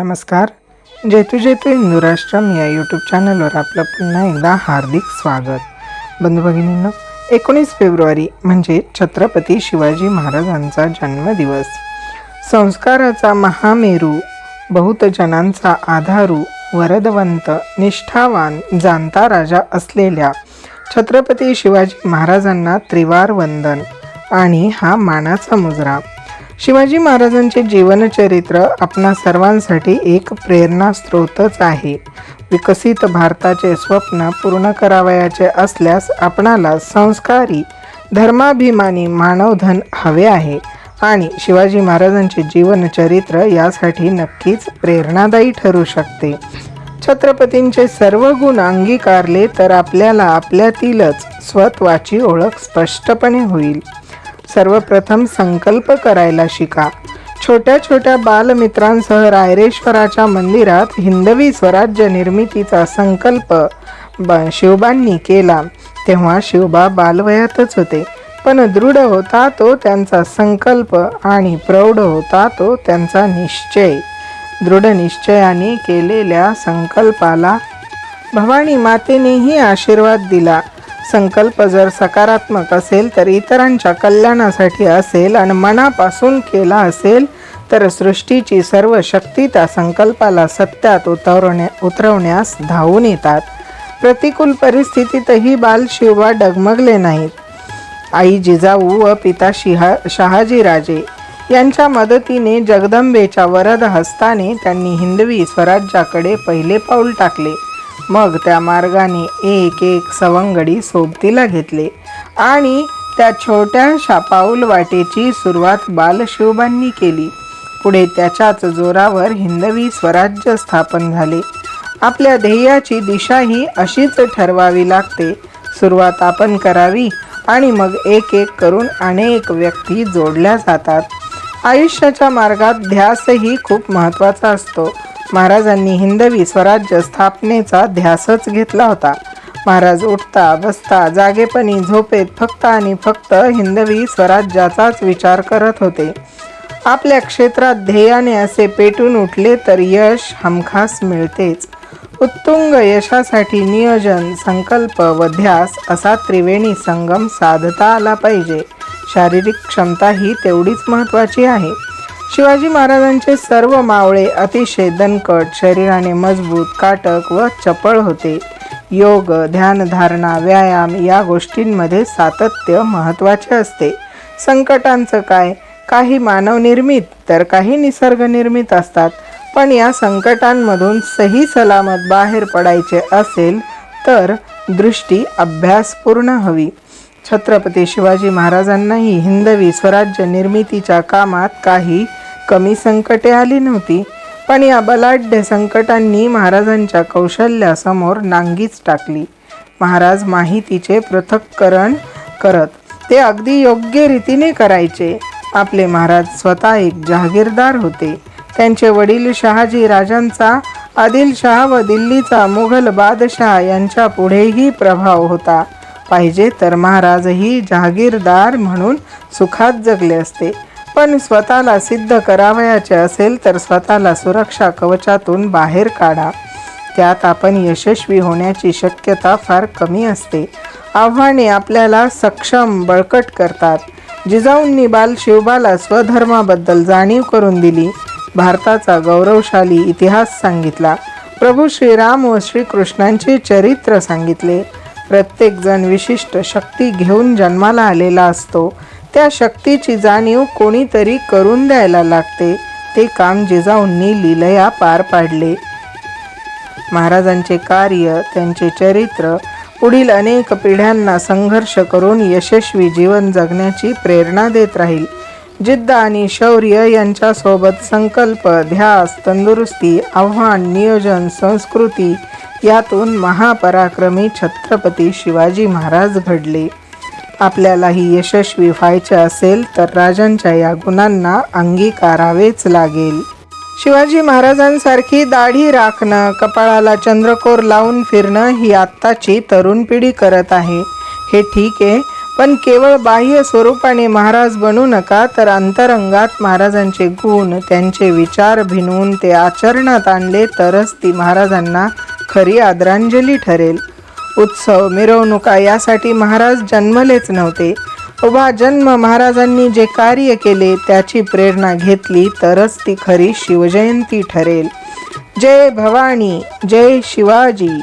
नमस्कार. जेतू जेतू हिंदू राष्ट्रम या यूट्यूब चॅनलवर आपलं पुन्हा एकदा हार्दिक स्वागत. बंधू भगिनींनो एकोणीस फेब्रुवारी म्हणजे छत्रपती शिवाजी महाराजांचा जन्मदिवस. संस्काराचा महामेरू बहुतजनांचा आधारू वरदवंत निष्ठावान जाणता राजा असलेल्या छत्रपती शिवाजी महाराजांना त्रिवार वंदन आणि हा मानाचा मुजरा. शिवाजी महाराजांचे जीवनचरित्र आपणा सर्वांसाठी एक प्रेरणा स्रोतच आहे. विकसित भारताचे स्वप्न पूर्ण करावयाचे असल्यास आपणाला संस्कारी धर्माभिमानी मानवधन हवे आहे आणि शिवाजी महाराजांचे जीवनचरित्र यासाठी नक्कीच प्रेरणादायी ठरू शकते. छत्रपतींचे सर्व गुण अंगीकारले तर आपल्याला आपल्यातीलच स्वत्वाची ओळख स्पष्टपणे होईल. सर्वप्रथम संकल्प करायला शिका. छोट्या छोट्या बालमित्रांसह रायरेश्वराच्या मंदिरात हिंदवी स्वराज्य निर्मितीचा संकल्प ब शिवबांनी केला. तेव्हा शिवबा बालवयातच होते. पण दृढ होता तो त्यांचा संकल्प आणि प्रौढ होता तो त्यांचा निश्चय. दृढ निश्चयाने केलेल्या संकल्पाला भवानी मातेनेही आशीर्वाद दिला. संकल्प जर सकारात्मक असेल तर इतरांच्या कल्याणासाठी असेल आणि मनापासून केला असेल तर सृष्टीची सर्व शक्ती त्या संकल्पाला सत्यात उतरवण्या उतरवण्यास धावून येतात. प्रतिकूल परिस्थितीतही बाल शिवबा डगमगले नाहीत. आई जिजाऊ व पिता शिहा शहाजीराजे यांच्या मदतीने जगदंबेच्या वरद हस्ताने त्यांनी हिंदवी स्वराज्याकडे पहिले पाऊल टाकले. मग त्या मार्गाने एक एक सवंगडी सोबतीला घेतले आणि त्या छोट्याशा पाऊल वाटेची सुरुवात बालशिवबांनी केली. पुढे त्याच्याच जोरावर हिंदवी स्वराज्य स्थापन झाले. आपल्या ध्येयाची दिशा ही अशीच ठरवावी लागते. सुरुवात आपण करावी आणि मग एक एक करून अनेक व्यक्ती जोडल्या जातात. आयुष्याच्या मार्गात ध्यासही खूप महत्त्वाचा असतो. महाराजांनी हिंदवी स्वराज्य स्थापनेचा ध्यासच घेतला होता. महाराज उठता बसता जागेपणी झोपेत फक्त आणि फक्त हिंदवी स्वराज्याचाच विचार करत होते. आपल्या क्षेत्रात ध्येयाने असे पेटून उठले तर यश हमखास मिळतेच. उत्तुंग यशासाठी नियोजन संकल्प व ध्यास असा त्रिवेणी संगम साधता आला पाहिजे. शारीरिक क्षमता ही तेवढीच महत्त्वाची आहे. शिवाजी महाराजांचे सर्व मावळे अतिशय दणकट शरीराने मजबूत काटक व चपळ होते. योग ध्यानधारणा व्यायाम या गोष्टींमध्ये सातत्य महत्त्वाचे असते. संकटांचं काय? काही मानवनिर्मित तर काही निसर्गनिर्मित असतात. पण या संकटांमधून सही सलामत बाहेर पडायचे असेल तर दृष्टी अभ्यासपूर्ण हवी. छत्रपती शिवाजी महाराजांनाही हिंदवी स्वराज्य निर्मितीच्या कामात काही कमी संकटे आली नव्हती पण या बलाढ्य संकटांनी महाराजांच्या कौशल्यासमोर नांगीच टाकली. महाराज माहितीचे पृथक्करण करत ते अगदी योग्य रीतीने करायचे. आपले महाराज स्वतः एक जहागीरदार होते. त्यांचे वडील शहाजी राजांचा आदिलशहा व दिल्लीचा मुघल बादशहा यांच्या पुढेही प्रभाव होता. पाहिजे तर महाराजही जहागीरदार म्हणून सुखात जगले असते. पण स्वतःला सिद्ध करावयाचे असेल तर स्वतःला सुरक्षा कवचातून बाहेर काढा. त्यात आपण यशस्वी होण्याची शक्यता फार कमी असते. आव्हाने आपल्याला सक्षम बळकट करतात. जिजाऊंनी बाल शिवबाला स्वधर्माबद्दल जाणीव करून दिली. भारताचा गौरवशाली इतिहास सांगितला. प्रभू श्रीराम व श्रीकृष्णांचे चरित्र सांगितले. प्रत्येकजण विशिष्ट शक्ती घेऊन जन्माला आलेला असतो. त्या शक्तीची जाणीव कोणीतरी करून द्यायला लागते. ते काम जिजाऊंनी लिलया पार पाडले. महाराजांचे कार्य त्यांचे चरित्र पुढील अनेक पिढ्यांना संघर्ष करून यशस्वी जीवन जगण्याची प्रेरणा देत राहील. जिद्द आणि शौर्य यांच्यासोबत संकल्प ध्यास तंदुरुस्ती आव्हान नियोजन संस्कृती यातून महापराक्रमी छत्रपती शिवाजी महाराज घडले. आपल्यालाही यशस्वी व्हायचे असेल तर राजांच्या या गुणांना अंगीकारावेच लागेल. शिवाजी महाराजांसारखी दाढी राखणं कपाळाला चंद्रकोर लावून फिरणं ही आत्ताची तरुण पिढी करत आहे. हे ठीक आहे पण केवळ बाह्य स्वरूपाने महाराज बनू नका तर अंतरंगात महाराजांचे गुण त्यांचे विचार भिनवून ते आचरणात आणले तरच ती महाराजांना खरी आदरांजली ठरेल. उत्सव मिरवणुका यासाठी महाराज जन्मलेच नव्हते. उभा जन्म महाराजांनी जे कार्य केले त्याची प्रेरणा घेतली तरच ती खरी शिवजयंती ठरेल. जय भवानी जय शिवाजी.